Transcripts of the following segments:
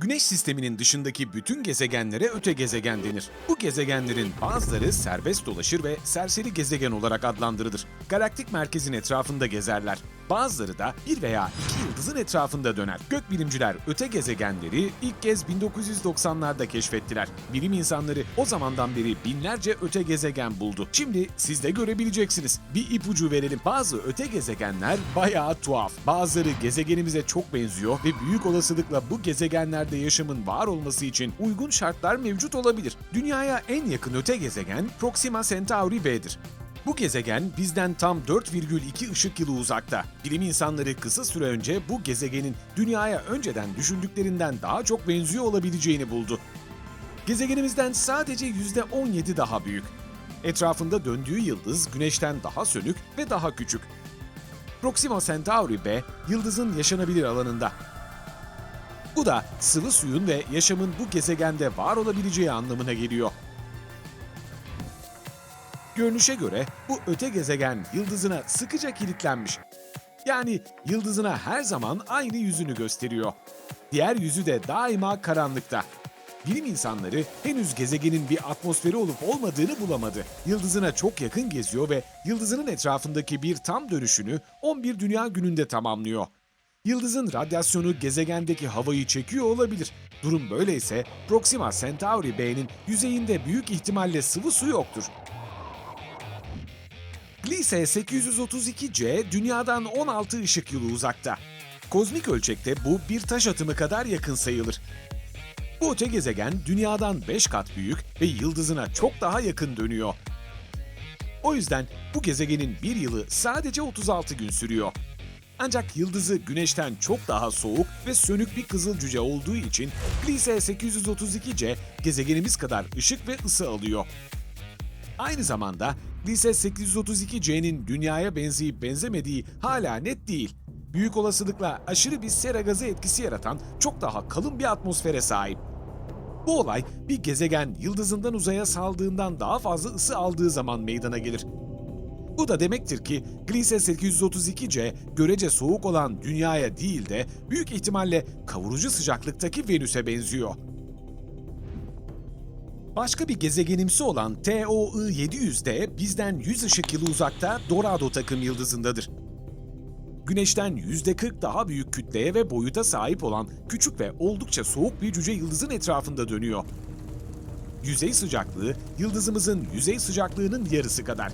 Güneş sisteminin dışındaki bütün gezegenlere öte gezegen denir. Bu gezegenlerin bazıları serbest dolaşır ve serseri gezegen olarak adlandırılır. Galaktik merkezin etrafında gezerler. Bazıları da bir veya iki yıldızın etrafında döner. Gökbilimciler öte gezegenleri ilk kez 1990'larda keşfettiler. Bilim insanları o zamandan beri binlerce öte gezegen buldu. Şimdi siz de görebileceksiniz. Bir ipucu verelim. Bazı öte gezegenler bayağı tuhaf. Bazıları gezegenimize çok benziyor ve büyük olasılıkla bu gezegenlerde yaşamın var olması için uygun şartlar mevcut olabilir. Dünyaya en yakın öte gezegen Proxima Centauri B'dir. Bu gezegen bizden tam 4,2 ışık yılı uzakta. Bilim insanları kısa süre önce bu gezegenin dünyaya önceden düşündüklerinden daha çok benziyor olabileceğini buldu. Gezegenimizden sadece %17 daha büyük. Etrafında döndüğü yıldız Güneş'ten daha sönük ve daha küçük. Proxima Centauri B, yıldızın yaşanabilir alanında. Bu da sıvı suyun ve yaşamın bu gezegende var olabileceği anlamına geliyor. Görünüşe göre bu öte gezegen yıldızına sıkıca kilitlenmiş. Yani yıldızına her zaman aynı yüzünü gösteriyor. Diğer yüzü de daima karanlıkta. Bilim insanları henüz gezegenin bir atmosferi olup olmadığını bulamadı. Yıldızına çok yakın geziyor ve yıldızının etrafındaki bir tam dönüşünü 11 Dünya Günü'nde tamamlıyor. Yıldızın radyasyonu gezegendeki havayı çekiyor olabilir. Durum böyleyse Proxima Centauri B'nin yüzeyinde büyük ihtimalle sıvı su yoktur. Gliese 832c dünyadan 16 ışık yılı uzakta. Kozmik ölçekte bu bir taş atımı kadar yakın sayılır. Bu öte gezegen dünyadan 5 kat büyük ve yıldızına çok daha yakın dönüyor. O yüzden bu gezegenin bir yılı sadece 36 gün sürüyor. Ancak yıldızı güneşten çok daha soğuk ve sönük bir kızıl cüce olduğu için Gliese 832c gezegenimiz kadar ışık ve ısı alıyor. Aynı zamanda Lise 832C'nin dünyaya benzeyip benzemediği hala net değil. Büyük olasılıkla aşırı bir sera gazı etkisi yaratan çok daha kalın bir atmosfere sahip. Bu olay bir gezegen yıldızından uzaya saldığından daha fazla ısı aldığı zaman meydana gelir. Bu da demektir ki Gliese 832c görece soğuk olan Dünya'ya değil de büyük ihtimalle kavurucu sıcaklıktaki Venüs'e benziyor. Başka bir gezegenimsi olan TOI 700 de bizden 100 ışık yılı uzakta Dorado takım yıldızındadır. Güneşten %40 daha büyük kütleye ve boyuta sahip olan küçük ve oldukça soğuk bir cüce yıldızın etrafında dönüyor. Yüzey sıcaklığı yıldızımızın yüzey sıcaklığının yarısı kadar.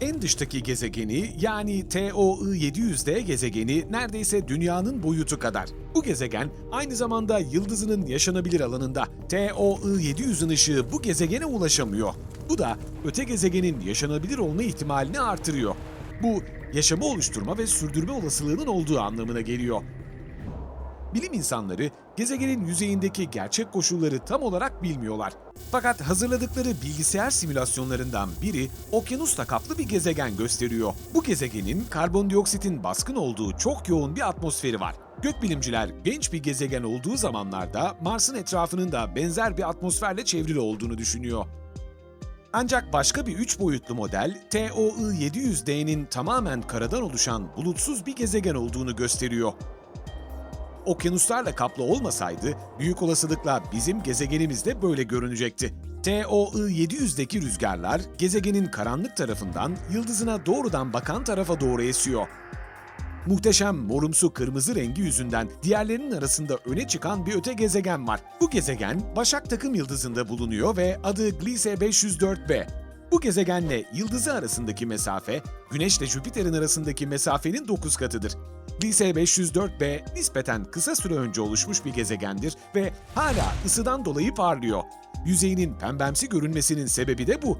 En dıştaki gezegeni yani TOI 700D gezegeni neredeyse dünyanın boyutu kadar. Bu gezegen aynı zamanda yıldızının yaşanabilir alanında. TOI 700'ün ışığı bu gezegene ulaşamıyor. Bu da öte gezegenin yaşanabilir olma ihtimalini artırıyor. Bu yaşamı oluşturma ve sürdürme olasılığının olduğu anlamına geliyor. Bilim insanları gezegenin yüzeyindeki gerçek koşulları tam olarak bilmiyorlar. Fakat hazırladıkları bilgisayar simülasyonlarından biri okyanusla kaplı bir gezegen gösteriyor. Bu gezegenin karbondioksitin baskın olduğu çok yoğun bir atmosferi var. Gökbilimciler genç bir gezegen olduğu zamanlarda Mars'ın etrafının da benzer bir atmosferle çevrili olduğunu düşünüyor. Ancak başka bir üç boyutlu model TOI 700D'nin tamamen karadan oluşan bulutsuz bir gezegen olduğunu gösteriyor okyanuslarla kaplı olmasaydı büyük olasılıkla bizim gezegenimiz de böyle görünecekti. TOI 700'deki rüzgarlar gezegenin karanlık tarafından yıldızına doğrudan bakan tarafa doğru esiyor. Muhteşem morumsu kırmızı rengi yüzünden diğerlerinin arasında öne çıkan bir öte gezegen var. Bu gezegen Başak takım yıldızında bulunuyor ve adı Gliese 504b. Bu gezegenle yıldızı arasındaki mesafe, Güneş ile Jüpiter'in arasındaki mesafenin 9 katıdır. Gliese 504b nispeten kısa süre önce oluşmuş bir gezegendir ve hala ısıdan dolayı parlıyor. Yüzeyinin pembemsi görünmesinin sebebi de bu.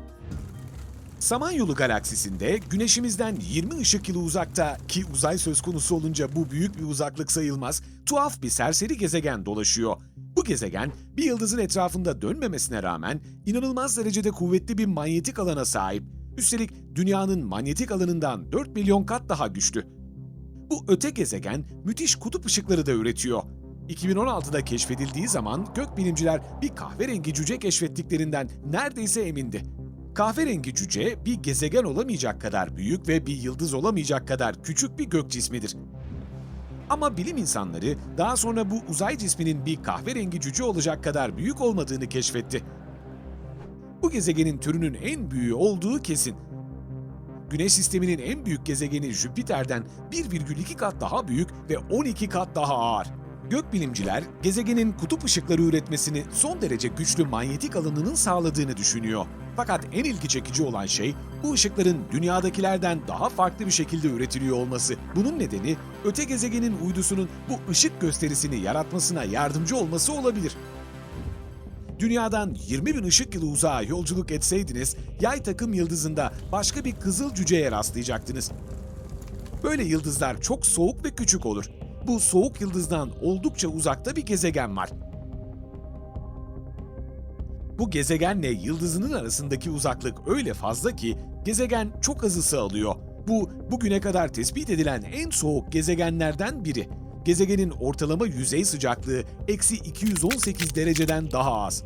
Samanyolu galaksisinde Güneşimizden 20 ışık yılı uzakta ki uzay söz konusu olunca bu büyük bir uzaklık sayılmaz, tuhaf bir serseri gezegen dolaşıyor. Bu gezegen bir yıldızın etrafında dönmemesine rağmen inanılmaz derecede kuvvetli bir manyetik alana sahip. Üstelik dünyanın manyetik alanından 4 milyon kat daha güçlü. Bu öte gezegen müthiş kutup ışıkları da üretiyor. 2016'da keşfedildiği zaman gökbilimciler bir kahverengi cüce keşfettiklerinden neredeyse emindi. Kahverengi cüce bir gezegen olamayacak kadar büyük ve bir yıldız olamayacak kadar küçük bir gök cismidir. Ama bilim insanları daha sonra bu uzay cisminin bir kahverengi cüce olacak kadar büyük olmadığını keşfetti. Bu gezegenin türünün en büyüğü olduğu kesin. Güneş sisteminin en büyük gezegeni Jüpiter'den 1,2 kat daha büyük ve 12 kat daha ağır. Gökbilimciler, gezegenin kutup ışıkları üretmesini son derece güçlü manyetik alanının sağladığını düşünüyor. Fakat en ilgi çekici olan şey bu ışıkların dünyadakilerden daha farklı bir şekilde üretiliyor olması. Bunun nedeni öte gezegenin uydusunun bu ışık gösterisini yaratmasına yardımcı olması olabilir. Dünyadan 20 bin ışık yılı uzağa yolculuk etseydiniz, yay takım yıldızında başka bir kızıl cüceye rastlayacaktınız. Böyle yıldızlar çok soğuk ve küçük olur. Bu soğuk yıldızdan oldukça uzakta bir gezegen var. Bu gezegenle yıldızının arasındaki uzaklık öyle fazla ki gezegen çok az ısı alıyor. Bu bugüne kadar tespit edilen en soğuk gezegenlerden biri. Gezegenin ortalama yüzey sıcaklığı eksi 218 dereceden daha az.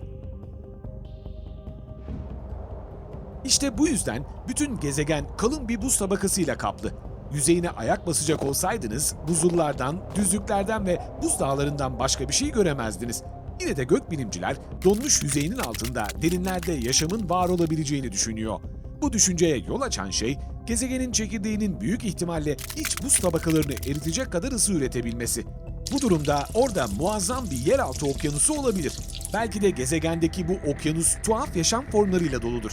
İşte bu yüzden bütün gezegen kalın bir buz tabakasıyla kaplı. Yüzeyine ayak basacak olsaydınız buzullardan, düzlüklerden ve buz dağlarından başka bir şey göremezdiniz. Yine de gökbilimciler donmuş yüzeyinin altında derinlerde yaşamın var olabileceğini düşünüyor. Bu düşünceye yol açan şey gezegenin çekirdeğinin büyük ihtimalle iç buz tabakalarını eritecek kadar ısı üretebilmesi. Bu durumda orada muazzam bir yeraltı okyanusu olabilir. Belki de gezegendeki bu okyanus tuhaf yaşam formlarıyla doludur.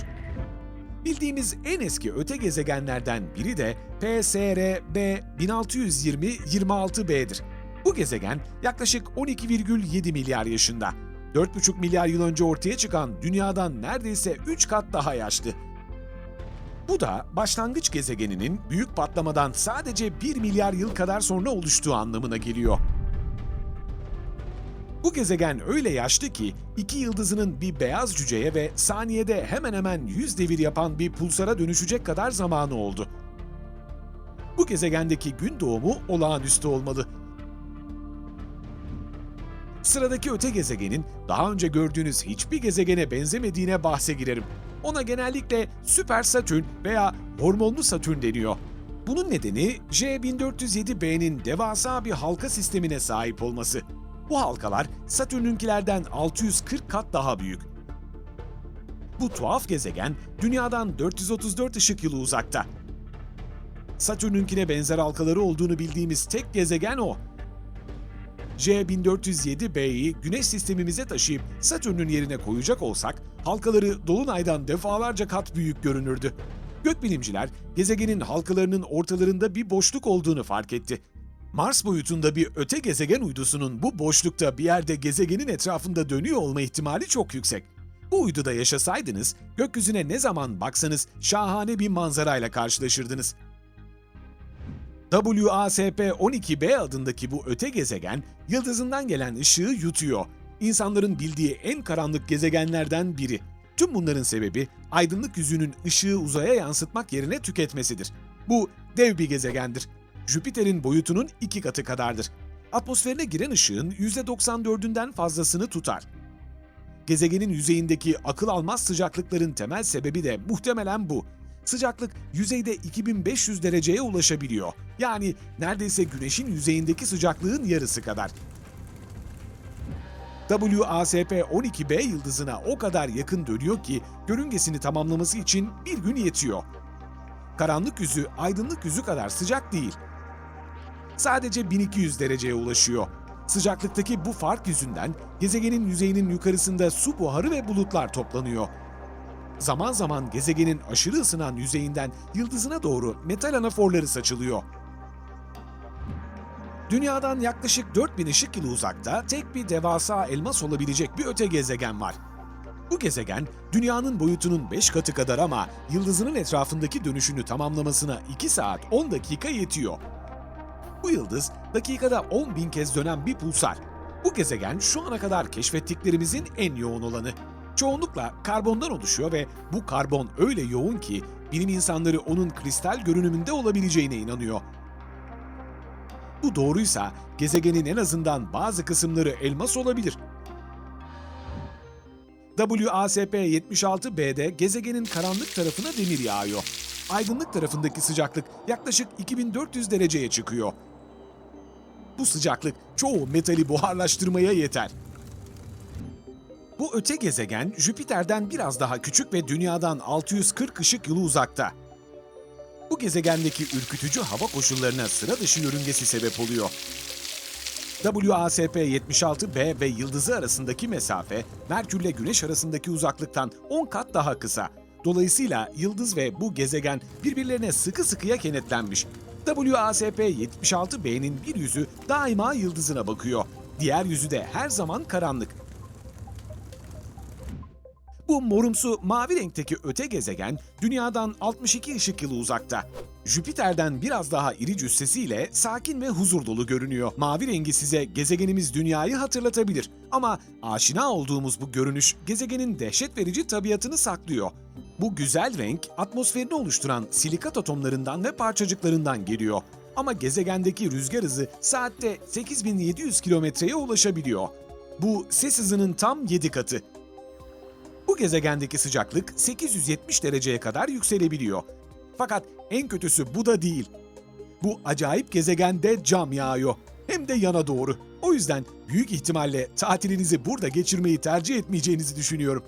Bildiğimiz en eski öte gezegenlerden biri de PSRB 1620-26b'dir. Bu gezegen yaklaşık 12,7 milyar yaşında. 4,5 milyar yıl önce ortaya çıkan Dünya'dan neredeyse 3 kat daha yaşlı. Bu da başlangıç gezegeninin büyük patlamadan sadece 1 milyar yıl kadar sonra oluştuğu anlamına geliyor. Bu gezegen öyle yaşlı ki iki yıldızının bir beyaz cüceye ve saniyede hemen hemen 100 devir yapan bir pulsara dönüşecek kadar zamanı oldu. Bu gezegendeki gün doğumu olağanüstü olmalı. Sıradaki öte gezegenin daha önce gördüğünüz hiçbir gezegene benzemediğine bahse girerim. Ona genellikle süper Satürn veya hormonlu Satürn deniyor. Bunun nedeni J1407b'nin devasa bir halka sistemine sahip olması. Bu halkalar Satürn'ünkilerden 640 kat daha büyük. Bu tuhaf gezegen Dünya'dan 434 ışık yılı uzakta. Satürn'ünkine benzer halkaları olduğunu bildiğimiz tek gezegen o. J1407b'yi Güneş sistemimize taşıyıp Satürn'ün yerine koyacak olsak halkaları Dolunay'dan defalarca kat büyük görünürdü. Gökbilimciler gezegenin halkalarının ortalarında bir boşluk olduğunu fark etti. Mars boyutunda bir öte gezegen uydusunun bu boşlukta bir yerde gezegenin etrafında dönüyor olma ihtimali çok yüksek. Bu uyduda yaşasaydınız, gökyüzüne ne zaman baksanız şahane bir manzarayla karşılaşırdınız. WASP-12b adındaki bu öte gezegen, yıldızından gelen ışığı yutuyor. İnsanların bildiği en karanlık gezegenlerden biri. Tüm bunların sebebi aydınlık yüzünün ışığı uzaya yansıtmak yerine tüketmesidir. Bu dev bir gezegendir. Jüpiter'in boyutunun iki katı kadardır. Atmosferine giren ışığın %94'ünden fazlasını tutar. Gezegenin yüzeyindeki akıl almaz sıcaklıkların temel sebebi de muhtemelen bu. Sıcaklık yüzeyde 2500 dereceye ulaşabiliyor. Yani neredeyse güneşin yüzeyindeki sıcaklığın yarısı kadar. WASP-12b yıldızına o kadar yakın dönüyor ki görüngesini tamamlaması için bir gün yetiyor. Karanlık yüzü aydınlık yüzü kadar sıcak değil. Sadece 1200 dereceye ulaşıyor. Sıcaklıktaki bu fark yüzünden gezegenin yüzeyinin yukarısında su buharı ve bulutlar toplanıyor. Zaman zaman gezegenin aşırı ısınan yüzeyinden yıldızına doğru metal anaforları saçılıyor. Dünyadan yaklaşık 4000 ışık yılı uzakta tek bir devasa elmas olabilecek bir öte gezegen var. Bu gezegen dünyanın boyutunun 5 katı kadar ama yıldızının etrafındaki dönüşünü tamamlamasına 2 saat 10 dakika yetiyor. Bu yıldız dakikada 10 bin kez dönen bir pulsar. Bu gezegen şu ana kadar keşfettiklerimizin en yoğun olanı. Çoğunlukla karbondan oluşuyor ve bu karbon öyle yoğun ki bilim insanları onun kristal görünümünde olabileceğine inanıyor. Bu doğruysa gezegenin en azından bazı kısımları elmas olabilir. WASP-76b'de gezegenin karanlık tarafına demir yağıyor. Aydınlık tarafındaki sıcaklık yaklaşık 2400 dereceye çıkıyor. Bu sıcaklık çoğu metali buharlaştırmaya yeter. Bu öte gezegen Jüpiter'den biraz daha küçük ve Dünya'dan 640 ışık yılı uzakta. Bu gezegendeki ürkütücü hava koşullarına sıra dışı yörüngesi sebep oluyor. WASP-76b ve yıldızı arasındaki mesafe, Merkür ile Güneş arasındaki uzaklıktan 10 kat daha kısa. Dolayısıyla yıldız ve bu gezegen birbirlerine sıkı sıkıya kenetlenmiş. WASP-76b'nin bir yüzü daima yıldızına bakıyor. Diğer yüzü de her zaman karanlık. Bu morumsu mavi renkteki öte gezegen Dünya'dan 62 ışık yılı uzakta. Jüpiter'den biraz daha iri cüssesiyle sakin ve huzur dolu görünüyor. Mavi rengi size gezegenimiz Dünya'yı hatırlatabilir. Ama aşina olduğumuz bu görünüş gezegenin dehşet verici tabiatını saklıyor. Bu güzel renk atmosferini oluşturan silikat atomlarından ve parçacıklarından geliyor. Ama gezegendeki rüzgar hızı saatte 8700 kilometreye ulaşabiliyor. Bu ses hızının tam 7 katı. Bu gezegendeki sıcaklık 870 dereceye kadar yükselebiliyor. Fakat en kötüsü bu da değil. Bu acayip gezegende cam yağıyor. Hem de yana doğru. O yüzden büyük ihtimalle tatilinizi burada geçirmeyi tercih etmeyeceğinizi düşünüyorum.